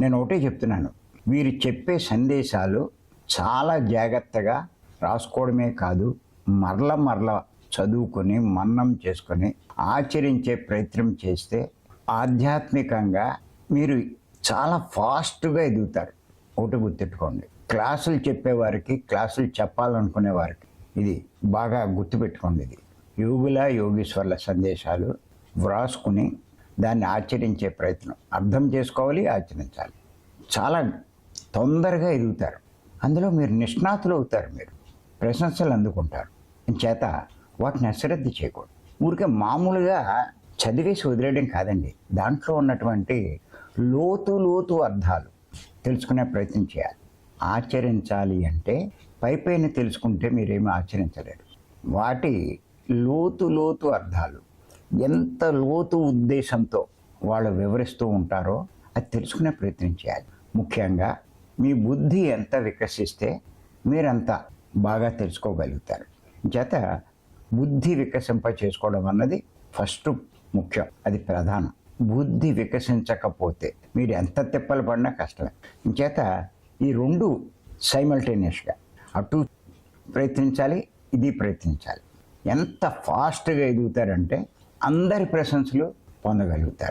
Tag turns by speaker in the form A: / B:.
A: నేను ఒకటే చెప్తున్నాను. వీరు చెప్పే సందేశాలు చాలా జాగ్రత్తగా రాసుకోవడమే కాదు మరల మరల చదువుకొని మన్నం చేసుకొని ఆచరించే ప్రయత్నం చేస్తే ఆధ్యాత్మికంగా మీరు చాలా ఫాస్ట్గా ఎదుగుతారు. ఒకటి గుర్తుపెట్టుకోండి. క్లాసులు చెప్పేవారికి క్లాసులు చెప్పాలనుకునే వారికి ఇది బాగా గుర్తుపెట్టుకోండి ఇది. యోగుల యోగేశ్వర్ల సందేశాలు వ్రాసుకుని దాన్ని ఆచరించే ప్రయత్నం. అర్థం చేసుకోవాలి ఆచరించాలి. చాలా తొందరగా ఎదుగుతారు. అందులో మీరు నిష్ణాతులు అవుతారు మీరు. ప్రశంసలు అందుకుంటారు. చేత వాటిని అశ్రద్ధ చేయకూడదు. ఊరికే మామూలుగా చదివేసి వదిలేయడం కాదండి. దాంట్లో ఉన్నటువంటి లోతు లోతు అర్థాలు తెలుసుకునే ప్రయత్నం చేయాలి. ఆచరించాలి అంటే పై పైన తెలుసుకుంటే మీరేమీ ఆచరించలేరు. వాటి లోతు లోతు అర్థాలు ఎంత లోతు ఉద్దేశంతో వాళ్ళు వివరిస్తూ ఉంటారో అది తెలుసుకునే ప్రయత్నం చేయాలి. ముఖ్యంగా మీ బుద్ధి ఎంత వికసిస్తే మీరంత బాగా తెలుసుకోగలుగుతారు. చేత బుద్ధి వికసింప చేసుకోవడం అన్నది ఫస్ట్ ముఖ్యం అది ప్రధానం. బుద్ధి వికసించకపోతే మీరు ఎంత తిప్పలు పడినా కష్టమే. చేత ఈ రెండు సైమల్టేనియస్గా అటు ప్రయత్నించాలి ఇది ప్రయత్నించాలి. ఎంత ఫాస్ట్గా ఎదుగుతారంటే అందరి ప్రశంసలు పొందగలుగుతారు.